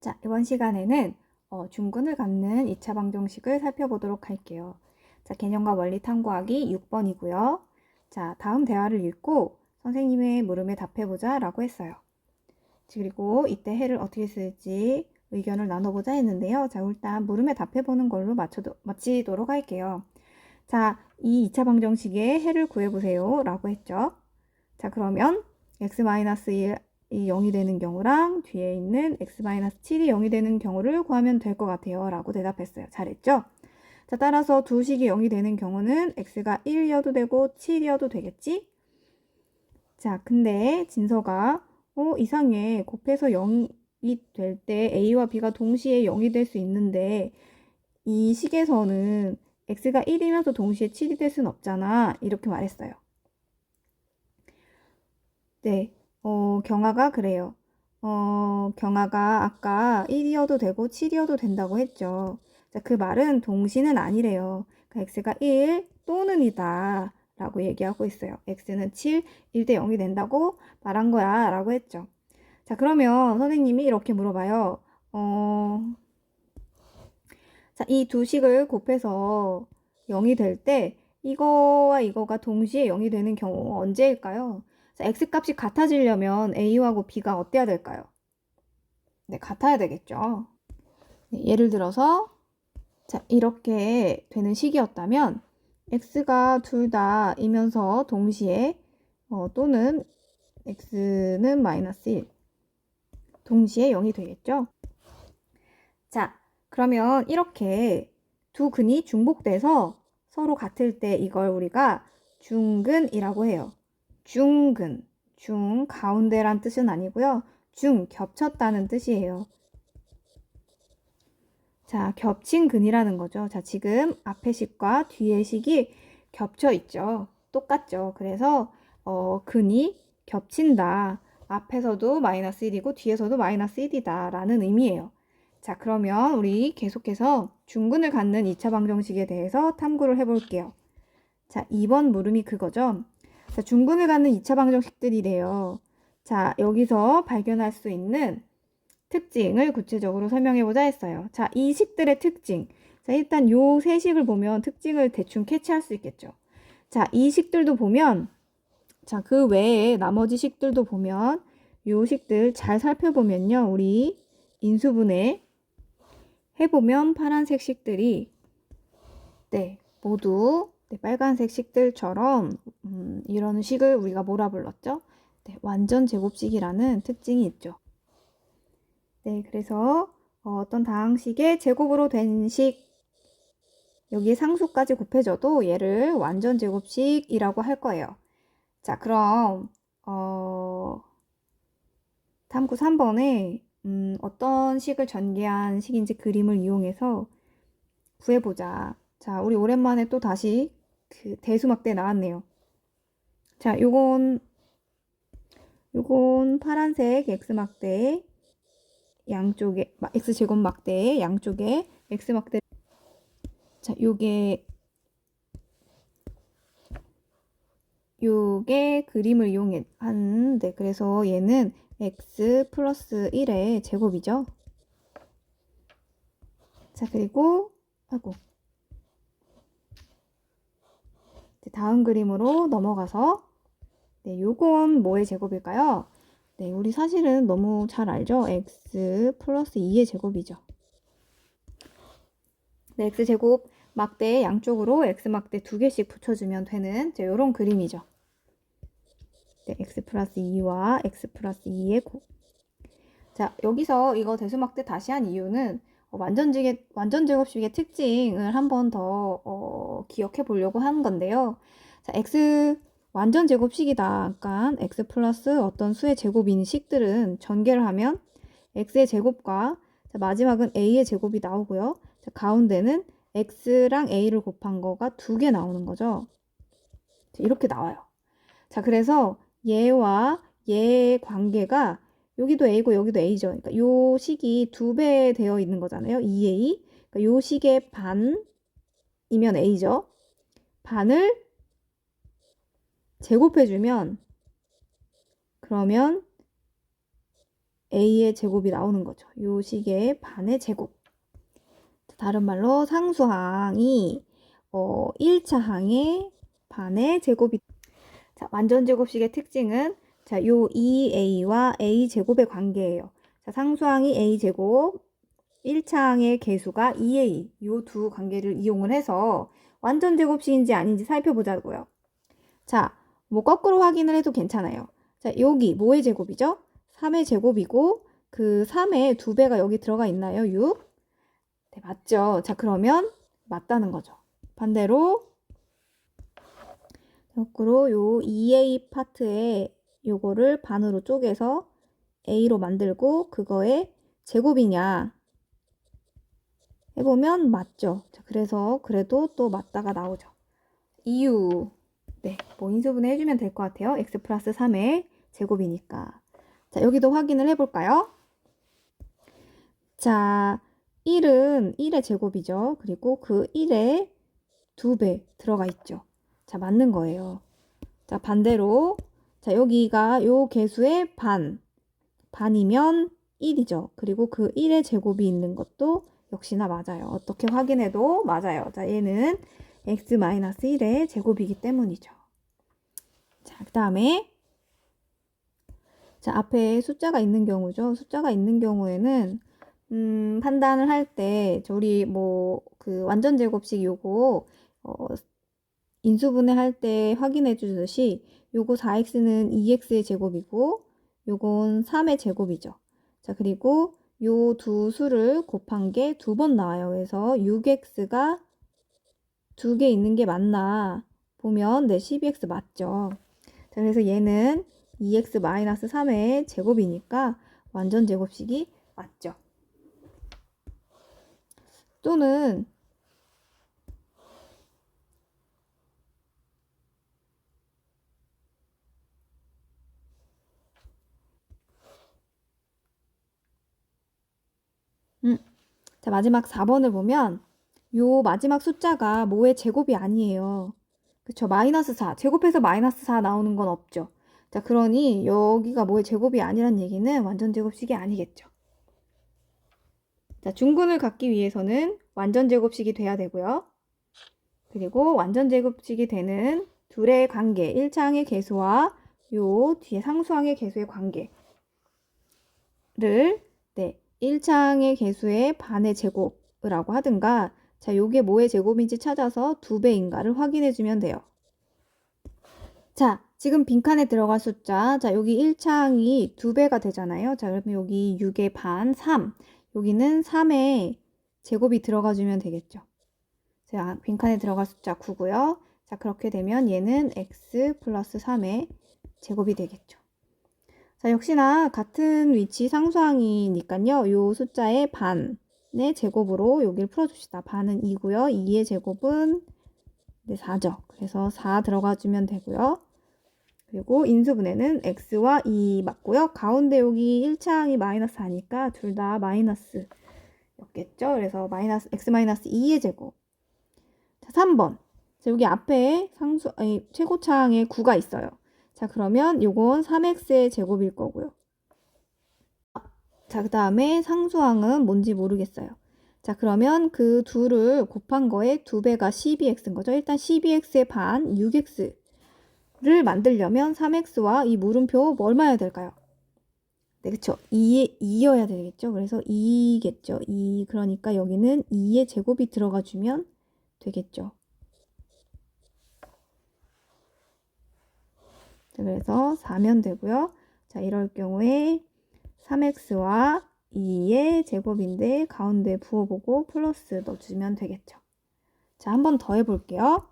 자, 이번 시간에는 어, 중근을 갖는 2차 방정식을 살펴보도록 할게요. 자, 개념과 원리 탐구하기 6번이고요. 자, 다음 대화를 읽고 선생님의 물음에 답해보자 라고 했어요. 그리고 이때 해를 어떻게 쓸지 의견을 나눠보자 했는데요. 자, 일단 물음에 답해보는 걸로 맞춰도, 마치도록 할게요. 자, 이 2차 방정식의 해를 구해보세요 라고 했죠. 자, 그러면 x-1 이 0이 되는 경우랑 뒤에 있는 x-7이 0이 되는 경우를 구하면 될 것 같아요. 라고 대답했어요. 잘했죠? 자, 따라서 두 식이 0이 되는 경우는 x가 1이어도 되고 7이어도 되겠지? 자, 근데 진서가 어, 이상해. 곱해서 0이 될 때 a와 b가 동시에 0이 될 수 있는데 이 식에서는 x가 1이면서 동시에 7이 될 수는 없잖아. 이렇게 말했어요. 네. 어, 경아가 그래요. 어, 경아가 아까 1이어도 되고 7이어도 된다고 했죠. 자, 그 말은 동시는 아니래요. 그러니까 x가 1 또는 이다 라고 얘기하고 있어요. x는 7, 1대 0이 된다고 말한 거야 라고 했죠. 자, 그러면 선생님이 이렇게 물어봐요. 어, 자, 이 두 식을 곱해서 0이 될 때 이거와 이거가 동시에 0이 되는 경우 언제일까요? 자, x값이 같아지려면 a하고 b가 어때야 될까요? 네, 같아야 되겠죠. 네, 예를 들어서 자, 이렇게 되는 식이었다면 x가 둘 다이면서 동시에 어, 또는 x는 마이너스 1 동시에 0이 되겠죠. 자, 그러면 이렇게 두 근이 중복돼서 서로 같을 때 이걸 우리가 중근이라고 해요. 중근, 중, 가운데란 뜻은 아니고요. 중, 겹쳤다는 뜻이에요. 자, 겹친 근이라는 거죠. 자, 지금 앞에 식과 뒤에 식이 겹쳐 있죠. 똑같죠. 그래서 어, 근이 겹친다. 앞에서도 마이너스 1이고 뒤에서도 마이너스 1이다 라는 의미예요. 자, 그러면 우리 계속해서 중근을 갖는 2차 방정식에 대해서 탐구를 해볼게요. 자, 2번 물음이 그거죠. 자, 중근을 갖는 2차 방정식들이래요. 자, 여기서 발견할 수 있는 특징을 구체적으로 설명해 보자 했어요. 자, 이 식들의 특징. 자, 일단 요 세 식을 보면 특징을 대충 캐치할 수 있겠죠. 자, 이 식들도 보면 자, 그 외에 나머지 식들도 보면 요 식들 잘 살펴보면요. 우리 인수분해 해보면 파란색 식들이 네, 모두 네, 빨간색 식들처럼 음, 이런 식을 우리가 뭐라 불렀죠? 네, 완전 제곱식이라는 특징이 있죠. 네, 그래서 어, 떤 다항식의 제곱으로 된 식, 여기에 상수까지 곱해줘도 얘를 완전 제곱식이라고 할 거예요. 자, 그럼 어, 탐구 3번에 음, 어떤 식을 전개한 식인지 그림을 이용해서 구해보자. 자, 우리 오랜만에 또 다시 그 대수막대 나왔네요. 자, 요건 요건 파란색 x막대 양쪽에 x제곱 막대 양쪽에 x막대 자, 요게 요게 그림을 이용하는데 그래서 얘는 x 플러스 1의 제곱이죠. 자, 그리고 아이고 다음 그림으로 넘어가서 네, 요건 뭐의 제곱일까요? 네, 우리 사실은 너무 잘 알죠? x 플러스 2의 제곱이죠. 네, x제곱 막대 양쪽으로 x막대 두 개씩 붙여주면 되는 이런 그림이죠. 네, x 플러스 2와 x 플러스 2의 곱. 자, 여기서 이거 대수막대 다시 한 이유는 어, 완전제곱, 완전제곱식의 특징을 한 번 더 어, 기억해 보려고 하는 건데요. 자, x 완전 제곱식이다. 그러니까 x 플러스 어떤 수의 제곱인 식들은 전개를 하면 x의 제곱과 자, 마지막은 a의 제곱이 나오고요. 자, 가운데는 x랑 a를 곱한 거가 두 개 나오는 거죠. 자, 이렇게 나와요. 자, 그래서 얘와 얘의 관계가 여기도 A고 여기도 A죠. 그러니까 요 식이 두 배 되어 있는 거잖아요. 2A. 그러니까 요 식의 반이면 A죠. 반을 제곱해 주면 그러면 a의 제곱이 나오는 거죠. 요 식의 반의 제곱. 다른 말로 상수항이 어, 1차 항의 반의 제곱이 자, 완전 제곱식의 특징은 자, 요 2a와 a 제곱의 관계예요. 자, 상수항이 a 제곱, 1차 항의 개수가 2a 요 두 관계를 이용을 해서 완전 제곱식인지 아닌지 살펴보자고요. 자, 뭐 거꾸로 확인을 해도 괜찮아요. 자, 여기 뭐의 제곱이죠? 3의 제곱이고 그 3의 두 배가 여기 들어가 있나요? 6? 네, 맞죠. 자, 그러면 맞다는 거죠. 반대로 거꾸로 요 2a 파트에 요거를 반으로 쪼개서 a로 만들고 그거의 제곱이냐 해보면 맞죠. 자, 그래서 그래도 또 맞다가 나오죠. 이유 네, 뭐 인수분해 해주면 될 것 같아요. x 플러스 3의 제곱이니까. 자, 여기도 확인을 해볼까요? 자, 1은 1의 제곱이죠. 그리고 그 1의 2배 들어가 있죠. 자, 맞는 거예요. 자, 반대로 자, 여기가 요 개수의 반. 반이면 1이죠. 그리고 그 1의 제곱이 있는 것도 역시나 맞아요. 어떻게 확인해도 맞아요. 자, 얘는 x-1의 제곱이기 때문이죠. 자, 그 다음에 자, 앞에 숫자가 있는 경우죠. 숫자가 있는 경우에는 음, 판단을 할 때, 우리 뭐, 그 완전 제곱식 요거, 어, 인수분해 할 때 확인해 주듯이 요거 4x는 2x의 제곱이고, 요건 3의 제곱이죠. 자, 그리고 요 두 수를 곱한 게 두 번 나와요. 그래서 6x가 두 개 있는 게 맞나 보면 네, 12x 맞죠. 자, 그래서 얘는 2x-3의 제곱이니까 완전 제곱식이 맞죠. 또는 음, 자 마지막 4번을 보면 요 마지막 숫자가 뭐의 제곱이 아니에요. 그쵸? 마이너스 4. 제곱해서 마이너스 4 나오는 건 없죠. 자, 그러니 여기가 뭐의 제곱이 아니란 얘기는 완전 제곱식이 아니겠죠. 자, 중근을 갖기 위해서는 완전 제곱식이 돼야 되고요. 그리고 완전 제곱식이 되는 둘의 관계, 1차항의 개수와 요 뒤에 상수항의 개수의 관계를 네, 1차항의 개수의 반의 제곱이라고 하든가 자, 요게 뭐의 제곱인지 찾아서 두 배인가를 확인해 주면 돼요. 자, 지금 빈칸에 들어갈 숫자. 자, 여기 1차항이 두 배가 되잖아요. 자, 그러면 여기 6의 반, 3. 여기는 3의 제곱이 들어가 주면 되겠죠. 자, 빈칸에 들어갈 숫자 9고요. 자, 그렇게 되면 얘는 x 플러스 3의 제곱이 되겠죠. 자, 역시나 같은 위치 상수항이니까요. 요 숫자의 반의 제곱으로 여기를 풀어줍시다. 반은 2고요. 2의 제곱은 네, 4죠. 그래서 4 들어가 주면 되고요. 그리고 인수분해는 x와 2 맞고요. 가운데 여기 1차항이 마이너스 4니까 둘 다 마이너스였겠죠. 그래서 마이너스 x 마이너스 2의 제곱. 자, 3번. 자, 여기 앞에 상수 아니, 최고 차항에 9가 있어요. 자, 그러면 요건 3x의 제곱일 거고요. 자, 그 다음에 상수항은 뭔지 모르겠어요. 자, 그러면 그 둘을 곱한 거에 두 배가 12x인 거죠. 일단 12x의 반, 6x. 를 만들려면 3x와 이 물음표 뭐 얼마여야 될까요? 네, 그쵸. 2, 2여야 되겠죠. 그래서 2겠죠. 2. 그러니까 여기는 2의 제곱이 들어가 주면 되겠죠. 그래서 4면 되고요. 자, 이럴 경우에 3x와 2의 제곱인데 가운데 부어보고 플러스 넣어주면 되겠죠. 자, 한 번 더 해볼게요.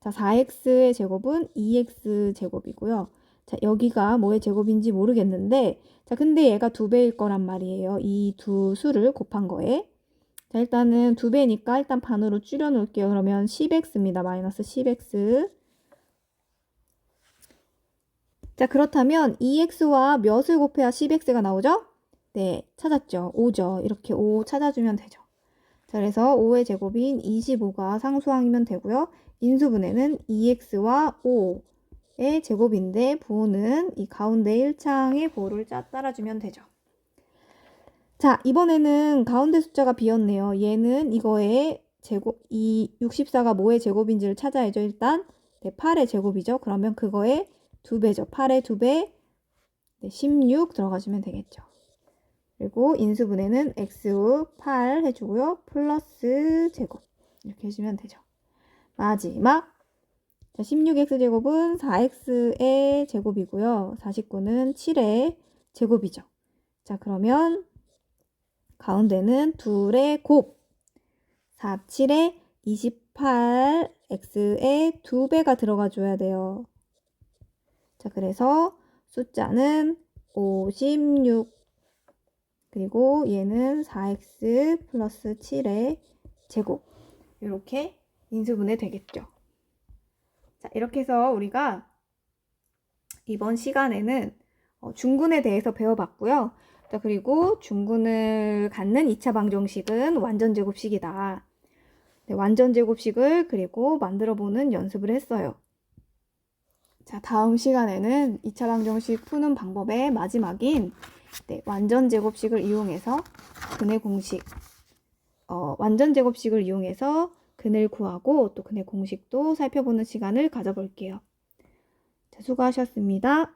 자, 4x의 제곱은 2x 제곱이고요. 자, 여기가 뭐의 제곱인지 모르겠는데, 자, 근데 얘가 두 배일 거란 말이에요. 이 두 수를 곱한 거에. 자, 일단은 두 배니까 일단 반으로 줄여 놓을게요. 그러면 10x입니다. 마이너스 10x. 자, 그렇다면 2x와 몇을 곱해야 10x가 나오죠? 네, 찾았죠. 5죠. 이렇게 5 찾아주면 되죠. 자, 그래서 5의 제곱인 25가 상수항이면 되고요. 인수분해는 2x와 5의 제곱인데 부호는 이 가운데 1창의 부호를 따라주면 되죠. 자, 이번에는 가운데 숫자가 비었네요. 얘는 이거의 제곱, 이 64가 뭐의 제곱인지를 찾아야죠. 일단 네, 8의 제곱이죠. 그러면 그거의 두 배죠. 8의 두 배, 네, 16 들어가주면 되겠죠. 그리고 인수분해는 x 8 해주고요. 플러스 제곱 이렇게 해주면 되죠. 마지막 자, 16x제곱은 4x의 제곱이고요. 49는 7의 제곱이죠. 자, 그러면 가운데는 둘의 곱 4, 7에 28x의 두 배가 들어가 줘야 돼요. 자, 그래서 숫자는 56 그리고 얘는 4x 플러스 7의 제곱 이렇게 인수분해 되겠죠. 자, 이렇게 해서 우리가 이번 시간에는 어, 중군에 대해서 배워봤고요. 자, 그리고 중군을 갖는 2차 방정식은 완전 제곱식이다. 네, 완전 제곱식을 그리고 만들어 보는 연습을 했어요. 자, 다음 시간에는 2차 방정식 푸는 방법의 마지막인 네, 완전 제곱식을 이용해서 근의 공식, 어, 완전 제곱식을 이용해서 근을 구하고 또 근의 공식도 살펴보는 시간을 가져볼게요. 자, 수고하셨습니다.